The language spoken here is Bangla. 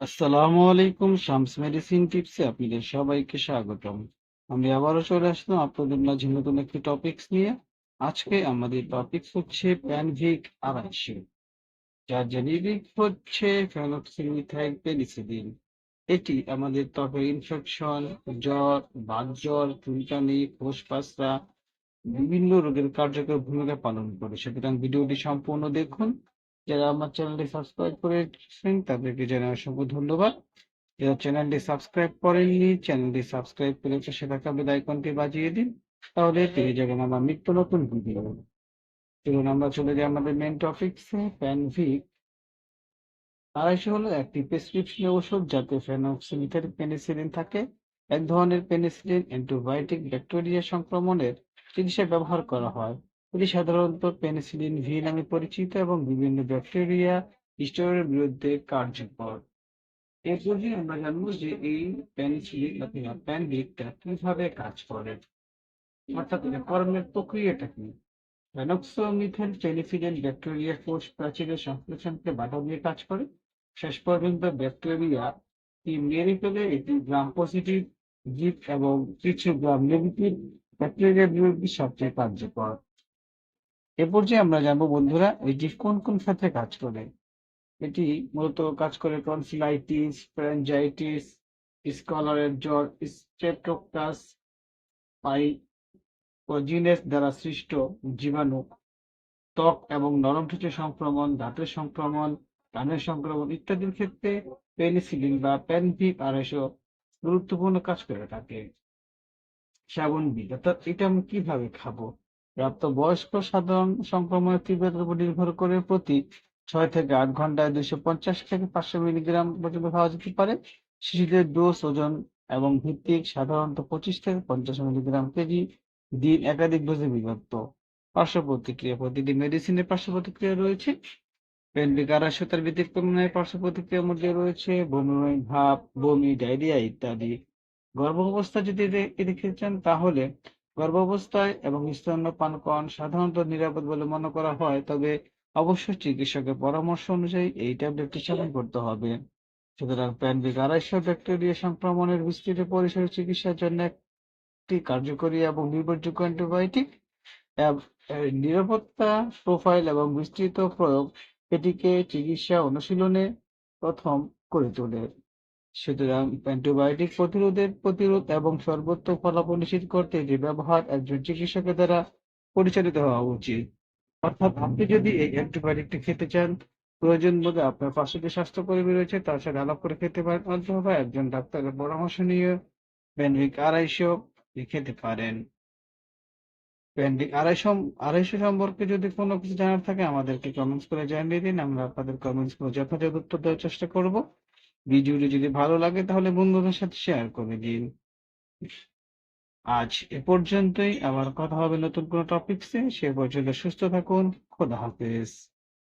আসসালামু আলাইকুম, শামস মেডিসিন টিপসে আপনাদের সবাইকে স্বাগতম। আমি আবারও চলে আসলাম আপনাদের মাঝে নতুন একটি টপিকস নিয়ে। আজকে আমাদের টপিকস হচ্ছে প্যানভিক আড়াইশো যার জেনেরিক হচ্ছে ফেনোক্সিমিথাইল পেনিসিলিন। এটি আমাদের ত্বকের ইনফেকশন জ্বর বাত জ্বর চুলকানি খোসপাসরা বিভিন্ন রোগের কার্যকর ভূমিকা পালন করে। সুতরাং ভিডিওটি সম্পূর্ণ দেখুন। যারা আমার চ্যানেলটি সাবস্ক্রাইব করেছেন তাদেরকে জানাই অসংখ্য ধন্যবাদ। যারা চ্যানেলটি সাবস্ক্রাইব করেননি, চ্যানেলটি সাবস্ক্রাইব করে পাশে থাকা বেল আইকনটি বাজিয়ে দিন, তাহলে পেয়ে যাবেন আমার নিত্য নতুন ভিডিও। চলুন আমরা চলে যাই আমাদের মেন টপিকসে প্যানভিক আড়াইশো হলো একটি প্রেসক্রিপশন ওষুধ যাতে ফেনক্সিমিথাইল পেনিসিলিন থাকে। এক ধরনের পেনিসিলিন অ্যান্টিবায়োটিক ব্যাকটেরিয়া সংক্রমণের চিকিৎসায় ব্যবহার করা হয়। এটি সাধারণত পেনিসিলিন ভি নামে পরিচিত এবং বিভিন্ন ব্যাকটেরিয়া স্টোরের বিরুদ্ধে কার্যকর। এরপরে আমরা জানব যে এই পেনিসিলিন অথবা প্যানভিকটা কীভাবে কাজ করে। অর্থাৎ কর্মের প্রক্রিয়াটা কি? ফেনক্সোমিথেল পেনিসিলিন ব্যাকটেরিয়া কোষ প্রাচীরের সংশ্লেষণকে বাধা দিয়ে কাজ করে। শেষ পর্যন্ত ব্যাকটেরিয়া কি মেরে ফেলে, এটি গ্রাম পজিটিভ জীব এবং কিছু গ্রাম নেগেটিভ ব্যাকটেরিয়ার বিরুদ্ধে সবচেয়ে কার্যকর। এ পর্যায়ে আমরা জানব, বন্ধুরা এটি কোন কোন ক্ষেত্রে কাজ করে? এটি মূলত কাজ করে টনসিলাইটিস ফ্র্যাঞ্জাইটিস স্কলারের জ্বর স্ট্রেপ্টোকাস পাইপোজিনেস দ্বারা সৃষ্ট জীবাণু, ত্বক এবং নরম টিস্যু সংক্রমণ, দাঁতের সংক্রমণ, কানের সংক্রমণ ইত্যাদির ক্ষেত্রে পেনিসিলিন বা প্যানভিক আড়াইশো গুরুত্বপূর্ণ কাজ করে থাকে। শ্রাবণ বীজ অর্থাৎ এটা আমি কীভাবে খাব? প্রাপ্তবয়স্ক সাধারণ সংক্রমণের তীব্রতার উপর নির্ভর করে প্রতি ছয় থেকে আট ঘন্টায় দুইশো পঞ্চাশ থেকে পাঁচশো মিলিগ্রাম পর্যন্ত খাওয়া যেতে পারে। শিশুদের ডোজ, ওজন এবং ভিত্তিক সাধারণত পঁচিশ থেকে পঞ্চাশ মিলিগ্রাম কেজি দিন একাধিক ডোজে বিভক্ত। পার্শ্ব প্রতিক্রিয়া, প্রতিটি মেডিসিনের পার্শ্ব প্রতিক্রিয়া রয়েছে। তার ব্যতিক্রমে পার্শ্ব প্রতিক্রিয়ার মধ্যে রয়েছে বমি ভাব বমি, ডায়রিয়া ইত্যাদি। গর্ভাবস্থা যদি এতে- এ চান তাহলে গর্ভাবস্থায় এবং স্তন্যপান করান সাধারণত নিরাপদ বলে মনে করা হয়, তবে অবশ্যই চিকিৎসকের পরামর্শ অনুযায়ী এই ট্যাবলেটটি সেবন করতে হবে। সুতরাং প্যানভিক আড়াইশো ব্যাকটেরিয়া সংক্রমণের বিস্তৃত পরিসরে চিকিৎসার জন্য একটি কার্যকরী এবং নির্ভরযোগ্য অ্যান্টিবায়োটিক নিরাপত্তা প্রোফাইল এবং বিস্তৃত প্রয়োগ এটিকে চিকিৎসা অনুশীলনে প্রথম করে তোলে। সুতরাং অ্যান্টিবায়োটিক প্রতিরোধের প্রতিরোধ এবং সর্বোত্তম ফলাফল নিশ্চিত করতে এটি ব্যবহার একজন চিকিৎসকের দ্বারা পরিচালিত হওয়া উচিত। অর্থাৎ আপনি যদি এই অ্যান্টিবায়োটিকটি খেতে চান, প্রয়োজন বোধে আপনার পাশে যে স্বাস্থ্যকর্মী রয়েছে তার সাথে আলাপ করে খেতে পারেন অথবা একজন ডাক্তারের পরামর্শ নিয়ে প্যানভিক আড়াইশো খেতে পারেন। প্যান্ডিক আড়াইশো আড়াইশো সম্পর্কে যদি কোনো কিছু জানার থাকে আমাদেরকে কমেন্টস করে জানিয়ে দিন, আমরা আপনাদের কমেন্টসগুলো যথাযথ উত্তর দেওয়ার চেষ্টা করব। ভিডিওটি যদি ভালো লাগে, তাহলে বন্ধুদের সাথে শেয়ার করে দিন। আজ এ পর্যন্তই। আবার কথা হবে নতুন কোনো টপিকসে সে পর্যন্ত সুস্থ থাকুন। খোদা হাফেজ।